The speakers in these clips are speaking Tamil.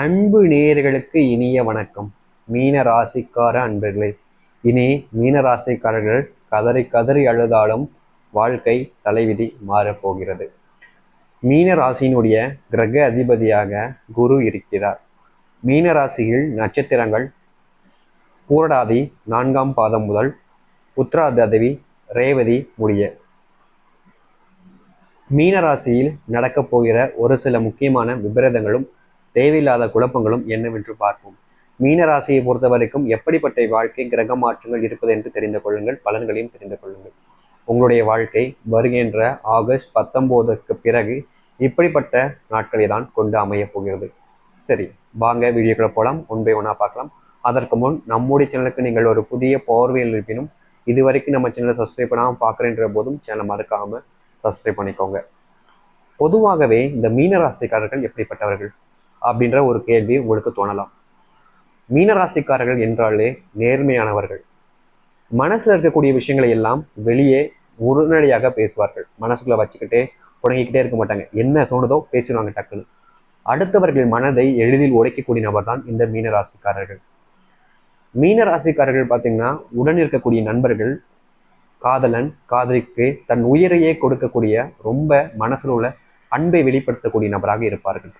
அன்பு நேயர்களுக்கு இனிய வணக்கம். மீன ராசிக்கார அன்பர்களே இனி மீன ராசிக்காரர்கள் கதறி கதறி அழுதாலும் வாழ்க்கை தலைவிதி மாறப்போகிறது மீன ராசியினுடைய கிரக அதிபதியாக குரு இருக்கிறார். மீன ராசியில் நட்சத்திரங்கள் பூரடாதி நான்காம் பாதம் முதல் உத்திராதவி ரேவதி முடிய. மீன ராசியில் நடக்கப் போகிற ஒரு சில முக்கியமான விபரீதங்களும் தேவையில்லாத குழப்பங்களும் என்னவென்று பார்ப்போம். மீன ராசியை பொறுத்த வரைக்கும் எப்படிப்பட்ட வாழ்க்கை கிரக மாற்றங்கள் இருப்பது என்று தெரிந்து கொள்ளுங்கள் பலன்களையும் தெரிந்து கொள்ளுங்கள். உங்களுடைய வாழ்க்கை வருகின்ற ஆகஸ்ட் பத்தொன்பதுக்கு பிறகு இப்படிப்பட்ட நாட்களை தான் கொண்டு அமையப் போகிறது. சரி வாங்க வீடியோக்குள்ள போகலாம் ஒன் பை ஒன்னாக பார்க்கலாம். அதற்கு முன் நம்முடைய சேனலுக்கு நீங்கள் ஒரு புதிய போர்வையில் இருப்பினும் இதுவரைக்கும் நம்ம சேனலை சப்ஸ்கிரைப் பண்ணாமல் பார்க்குறேன்ற போதும் சேனலை மறக்காமல் சப்ஸ்கிரைப் பண்ணிக்கோங்க. பொதுவாகவே இந்த மீன ராசிக்காரர்கள் எப்படிப்பட்டவர்கள்? அப்படின்ற ஒரு கேள்வி உங்களுக்கு தோணலாம். மீனராசிக்காரர்கள் என்றாலே நேர்மையானவர்கள். மனசில் இருக்கக்கூடிய விஷயங்களை எல்லாம் வெளியே உடனடியாக பேசுவார்கள். மனசுக்குள்ளே வச்சுக்கிட்டே புடங்கிக்கிட்டே இருக்க மாட்டாங்க. என்ன தோணுதோ பேசிடுவாங்க டக்குன்னு. அடுத்தவர்கள் மனதை எளிதில் உடைக்கக்கூடிய நபர் தான் இந்த மீனராசிக்காரர்கள். மீனராசிக்காரர்கள் பார்த்தீங்கன்னா உடன் இருக்கக்கூடிய நண்பர்கள் காதலன் காதலிக்கு தன் உயிரையே கொடுக்கக்கூடிய ரொம்ப மனசில் உள்ள அன்பை வெளிப்படுத்தக்கூடிய நபராக இருப்பார்கள்.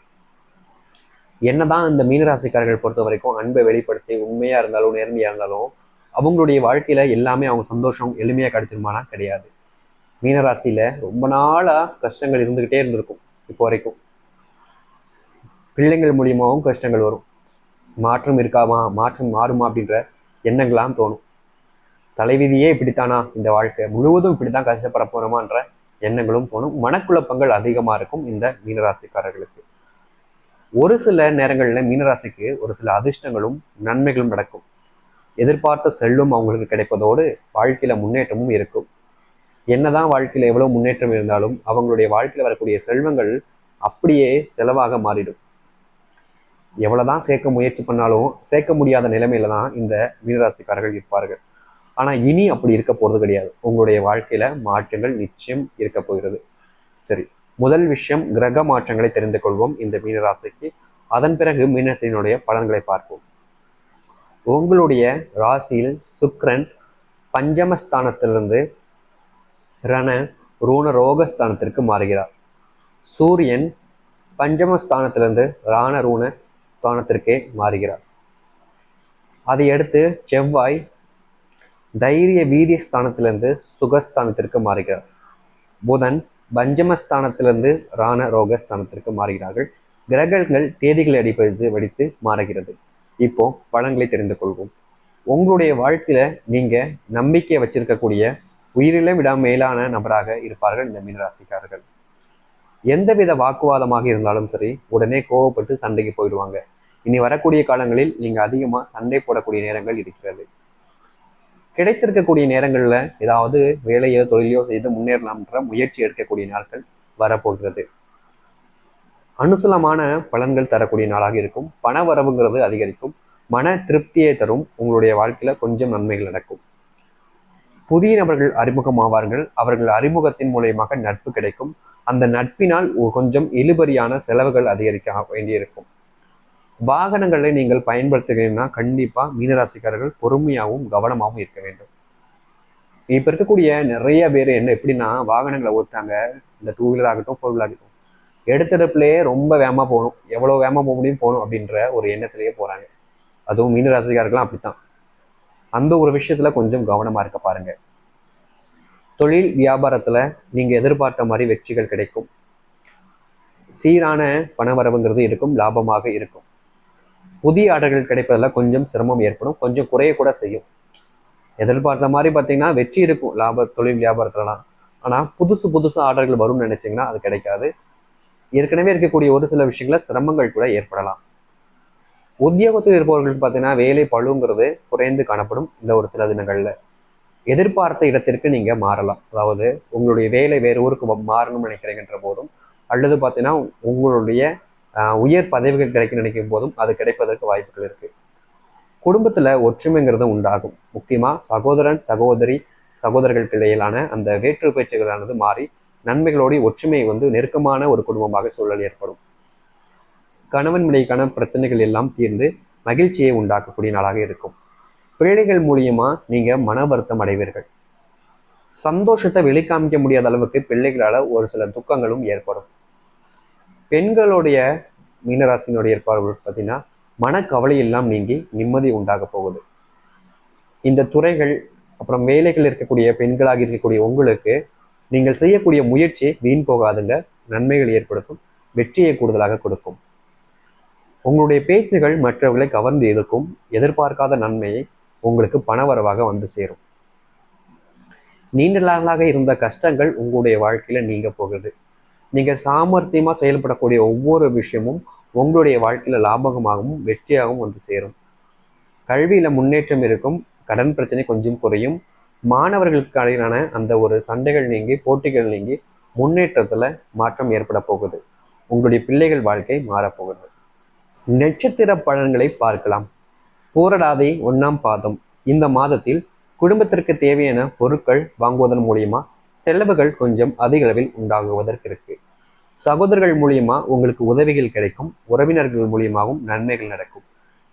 என்னதான் இந்த மீனராசிக்காரர்கள் பொறுத்த வரைக்கும் அன்பை வெளிப்படுத்தி உண்மையா இருந்தாலும் நேர்மையா இருந்தாலும் அவங்களுடைய வாழ்க்கையில எல்லாமே அவங்க சந்தோஷம் எளிமையா கிடைச்சிருமானா கிடையாது. மீனராசியில ரொம்ப நாளா கஷ்டங்கள் இருந்துகிட்டே இருந்திருக்கும் இப்போ வரைக்கும். பிள்ளைங்கள் மூலியமாகவும் கஷ்டங்கள் வரும். மாற்றம் இருக்காமா மாற்றம் மாறுமா அப்படின்ற எண்ணங்களாம் தோணும். தலைவிதியே இப்படித்தானா இந்த வாழ்க்கை? முழுவதும் இப்படித்தான் கஷ்டப்பட போறோமான்ற எண்ணங்களும் தோணும். மனக்குழப்பங்கள் அதிகமா இருக்கும் இந்த மீனராசிக்காரர்களுக்கு. ஒரு சில நேரங்களில் மீனராசிக்கு ஒரு சில அதிர்ஷ்டங்களும் நன்மைகளும் நடக்கும். எதிர்பார்த்த செல்வம் அவங்களுக்கு கிடைப்பதோடு வாழ்க்கையில் முன்னேற்றமும் இருக்கும். என்னதான் வாழ்க்கையில் எவ்வளோ முன்னேற்றம் இருந்தாலும் அவங்களுடைய வாழ்க்கையில் வரக்கூடிய செல்வங்கள் அப்படியே செலவாக மாறிடும். எவ்வளோதான் சேர்க்க முயற்சி பண்ணாலும் சேர்க்க முடியாத நிலைமையில தான் இந்த மீனராசிக்காரர்கள் இருப்பார்கள். ஆனால் இனி அப்படி இருக்க போகிறது கிடையாது. உங்களுடைய வாழ்க்கையில் மாற்றங்கள் நிச்சயம் இருக்க போகிறது. சரி முதல் விஷயம் கிரக மாற்றங்களை தெரிந்து கொள்வோம் இந்த மீனராசிக்கு. அதன் பிறகு மீனத்தினுடைய பலன்களை பார்ப்போம். உங்களுடைய ராசியில் சுக்ரன் பஞ்சமஸ்தானத்திலிருந்து ரண ரூண ரோகஸ்தானத்திற்கு மாறுகிறார். சூரியன் பஞ்சமஸ்தானத்திலிருந்து ராண ரூண ஸ்தானத்திற்கே மாறுகிறார். அதை அடுத்து செவ்வாய் தைரிய வீரிய ஸ்தானத்திலிருந்து சுகஸ்தானத்திற்கு மாறுகிறார். புதன் பஞ்சமஸ்தானத்திலிருந்து ராண ரோக ஸ்தானத்திற்கு மாறுகிறார்கள். கிரகங்கள் தேதிகளை அடிப்பது வடித்து மாறுகிறது. இப்போ பலன்களை தெரிந்து கொள்வோம். உங்களுடைய வாழ்க்கையில நீங்க நம்பிக்கை வச்சிருக்கக்கூடிய உயிரில விட மேலான நபராக இருப்பார்கள் இந்த மீனராசிக்காரர்கள். எந்தவித வாக்குவாதமாக இருந்தாலும் சரி உடனே கோவப்பட்டு சண்டைக்கு போயிடுவாங்க. இனி வரக்கூடிய காலங்களில் நீங்க அதிகமா சண்டை போடக்கூடிய நேரங்கள் இருக்கிறது. கிடைத்திருக்கக்கூடிய நேரங்களில் ஏதாவது வேலையோ தொழிலையோ செய்து முன்னேறலாம்ன்ற முயற்சி எடுக்கக்கூடிய நாட்கள் வரப்போகிறது. அனுசலமான பலன்கள் தரக்கூடிய நாளாக இருக்கும். பண வரவுங்கிறது அதிகரிக்கும். மன திருப்தியை தரும். உங்களுடைய வாழ்க்கையில் கொஞ்சம் நன்மைகள் நடக்கும். புதிய நபர்கள் அறிமுகமாவார்கள். அவர்கள் அறிமுகத்தின் மூலியமாக நட்பு கிடைக்கும். அந்த நட்பினால் கொஞ்சம் இழுபறியான செலவுகள் அதிகரிக்க வேண்டியிருக்கும். வாகனங்களை நீங்கள் பயன்படுத்துகிறீங்கன்னா கண்டிப்பாக மீனராசிக்காரர்கள் பொறுமையாகவும் கவனமாகவும் இருக்க வேண்டும். இப்போ இருக்கக்கூடிய நிறைய பேர் என்ன எப்படின்னா வாகனங்களை ஓட்டாங்க இந்த டூ வீலர் ஆகட்டும் ஃபோர் வீலர் ஆகட்டும். எடுத்தடுப்புலேயே ரொம்ப வேகமாக போகணும். எவ்வளோ வேகமாக போக முடியும் போகணும் அப்படின்ற ஒரு எண்ணத்திலேயே போறாங்க. அதுவும் மீனராசிக்காரர்கள்லாம் அப்படித்தான். அந்த ஒரு விஷயத்துல கொஞ்சம் கவனமா இருக்க பாருங்க. தொழில் வியாபாரத்துல நீங்கள் எதிர்பார்த்த மாதிரி வெற்றிகள் கிடைக்கும். சீரான பணவரவுங்கிறது இருக்கும் லாபமாக இருக்கும். புதிய ஆர்டர்கள் கிடைப்பதில் கொஞ்சம் சிரமம் ஏற்படும். கொஞ்சம் குறைய கூட செய்யும். எதிர்பார்த்த மாதிரி பார்த்தீங்கன்னா வெற்றி இருக்கும். லாப தொழில் வியாபாரத்துலலாம். ஆனால் புதுசு புதுசு ஆர்டர்கள் வரும்னு நினைச்சிங்கன்னா அது கிடைக்காது. ஏற்கனவே இருக்கக்கூடிய ஒரு சில விஷயங்களில் சிரமங்கள் கூட ஏற்படலாம். உத்தியோகத்தில் இருப்பவர்களுக்கு பார்த்தீங்கன்னா வேலை பழுங்கிறது குறைந்து காணப்படும் இந்த ஒரு சில தினங்களில். எதிர்பார்த்த இடத்திற்கு நீங்கள் மாறலாம். அதாவது உங்களுடைய வேலை வேறு ஊருக்கு மாறணும்னு நினைக்கிறீங்கன்ற போதும் அல்லது பார்த்தீங்கன்னா உங்களுடைய உயர் பதவிகள் கிடைக்க நினைக்கும் போதும் அது கிடைப்பதற்கு வாய்ப்புகள் இருக்கு. குடும்பத்துல ஒற்றுமைங்கிறது உண்டாகும். முக்கியமா சகோதரன் சகோதரி சகோதரர்களுக்கு இடையிலான அந்த வேற்று பேச்சுகளானது மாறி நன்மைகளோடு ஒற்றுமை வந்து நெருக்கமான ஒரு குடும்பமாக சூழல் ஏற்படும். கணவன் மனைவிக்கான பிரச்சனைகள் எல்லாம் தீர்ந்து மகிழ்ச்சியை உண்டாக்கக்கூடிய நாளாக இருக்கும். பிள்ளைகள் மூலியமா நீங்க மன வருத்தம் அடைவீர்கள். சந்தோஷத்தை வெளிக்காமிக்க முடியாத அளவுக்கு பிள்ளைகளால ஒரு சில துக்கங்களும் ஏற்படும். பெண்களுடைய மீனராசினுடைய ஏற்பாடு பார்த்தீங்கன்னா மனக்கவலை எல்லாம் நீங்கி நிம்மதி உண்டாக போகுது. இந்த துறைகள் அப்புறம் வேலைகள் இருக்கக்கூடிய பெண்களாக இருக்கக்கூடிய உங்களுக்கு நீங்கள் செய்யக்கூடிய முயற்சி வீண் போகாதுங்க. நன்மைகள் ஏற்படுத்தும். வெற்றியை கூடுதலாக கொடுக்கும். உங்களுடைய பேச்சுகள் மற்றவர்களை கவர்ந்து இழுக்கும். எதிர்பார்க்காத நன்மையை உங்களுக்கு பணவரவாக வந்து சேரும். நீண்ட நாளாக இருந்த கஷ்டங்கள் உங்களுடைய வாழ்க்கையில நீங்க போகுது நீங்கள் சாமர்த்தியமாக செயல்படக்கூடிய ஒவ்வொரு விஷயமும் உங்களுடைய வாழ்க்கையில் லாபகமாகவும் வெற்றியாகவும் வந்து சேரும். கல்வியில் முன்னேற்றம் இருக்கும் கடன் பிரச்சனை கொஞ்சம் குறையும். மாணவர்களுக்கு இடையிலான அந்த ஒரு சண்டைகள் நீங்கி போட்டிகள் நீங்கி முன்னேற்றத்தில் மாற்றம் ஏற்பட போகுது. உங்களுடைய பிள்ளைகள் வாழ்க்கை மாறப்போகுது நட்சத்திர பலன்களை பார்க்கலாம். பூரடாதை ஒன்றாம் பாதம். இந்த மாதத்தில் குடும்பத்திற்கு தேவையான பொருட்கள் வாங்குவதன் மூலியமா செலவுகள் கொஞ்சம் அதிக அளவில் உண்டாகுவதற்கு இருக்கு. சகோதரர்கள் மூலியமா உங்களுக்கு உதவிகள் கிடைக்கும் உறவினர்கள் மூலியமாகவும் நன்மைகள் நடக்கும்.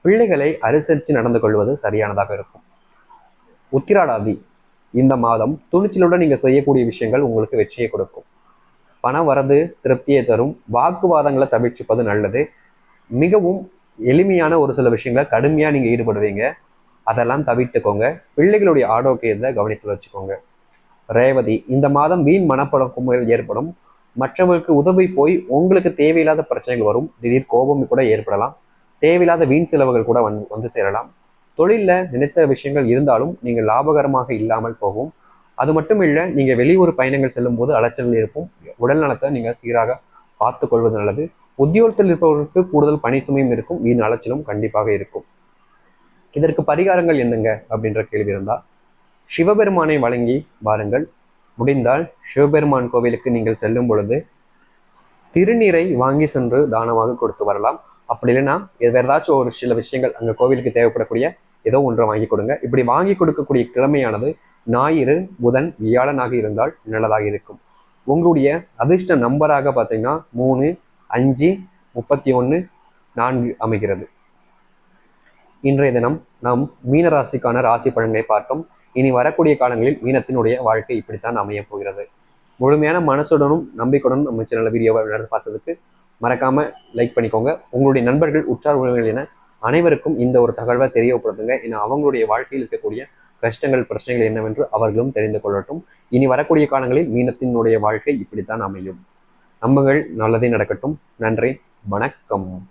பிள்ளைகளை அனுசரித்து நடந்து கொள்வது சரியானதாக இருக்கும். உத்திராடாதி இந்த மாதம் துணிச்சலுடன் நீங்கள் செய்யக்கூடிய விஷயங்கள் உங்களுக்கு வெற்றியை கொடுக்கும். பணம் வரது திருப்தியை தரும் வாக்குவாதங்களை தவிர்த்துப்பது நல்லது. மிகவும் எளிமையான ஒரு சில விஷயங்களை கடுமையாக நீங்கள் ஈடுபடுவீங்க. அதெல்லாம் தவிர்த்துக்கோங்க. பிள்ளைகளுடைய ஆரோக்கியத்தை கவனத்தில் வச்சுக்கோங்க. ரேவதி இந்த மாதம் வீண் மனப்பழக்கங்கள் ஏற்படும். மற்றவர்களுக்கு உதவி போய் உங்களுக்கு தேவையில்லாத பிரச்சனைகள் வரும். திடீர் கோபம் கூட ஏற்படலாம். தேவையில்லாத வீண் செலவுகள் கூட வந் வந்து சேரலாம். தொழிலில் நினைத்த விஷயங்கள் இருந்தாலும் நீங்கள் லாபகரமாக இல்லாமல் போகும். அது மட்டும் இல்லை நீங்கள் வெளியூர் பயணங்கள் செல்லும் போது அலைச்சல்கள் இருக்கும் உடல் நலத்தை நீங்கள் சீராக பார்த்து கொள்வது நல்லது. உத்தியோகத்தில் இருப்பவர்களுக்கு கூடுதல் பணி சுமையும் இருக்கும். வீண் அலைச்சலும் கண்டிப்பாக இருக்கும். இதற்கு பரிகாரங்கள் என்னங்க? அப்படின்ற கேள்வி இருந்தால் சிவபெருமானை வழங்கி வாருங்கள். முடிந்தால் சிவபெருமான் கோவிலுக்கு நீங்கள் செல்லும் பொழுது திருநீரை வாங்கி சென்று தானமாக கொடுத்து வரலாம். அப்படி இல்லைன்னா வேற ஏதாச்சும் ஒரு சில விஷயங்கள் அங்கே கோவிலுக்கு தேவைப்படக்கூடிய ஏதோ ஒன்றை வாங்கி கொடுங்க. இப்படி வாங்கி கொடுக்கக்கூடிய கிழமையானது ஞாயிறு புதன் வியாழனாக இருந்தால் நல்லதாக இருக்கும். உங்களுடைய அதிர்ஷ்ட நம்பராக பார்த்தீங்கன்னா மூணு அஞ்சு முப்பத்தி ஒன்று நான்கு அமைகிறது. இன்றைய தினம் நாம் மீனராசிக்கான ராசி பலன்களை பார்த்தோம். இனி வரக்கூடிய காலங்களில் மீனத்தினுடைய வாழ்க்கை இப்படித்தான் அமையப் போகிறது. முழுமையான மனசுடனும் நம்பிக்கையுடனும் நம்ம சேனல் வீடியோவை நடந்து பார்த்ததுக்கு மறக்காம லைக் பண்ணிக்கோங்க. உங்களுடைய நண்பர்கள் உற்றார் உறவினர்கள் என அனைவருக்கும் இந்த ஒரு தகவலை தெரியப்படுத்துங்க. ஏன்னா அவங்களுடைய வாழ்க்கையில் இருக்கக்கூடிய கஷ்டங்கள் பிரச்சனைகள் என்னவென்று அவர்களும் தெரிந்து கொள்ளட்டும். இனி வரக்கூடிய காலங்களில் மீனத்தினுடைய வாழ்க்கை இப்படித்தான் அமையும். நம்புங்கள் நல்லதே நடக்கட்டும். நன்றி வணக்கம்.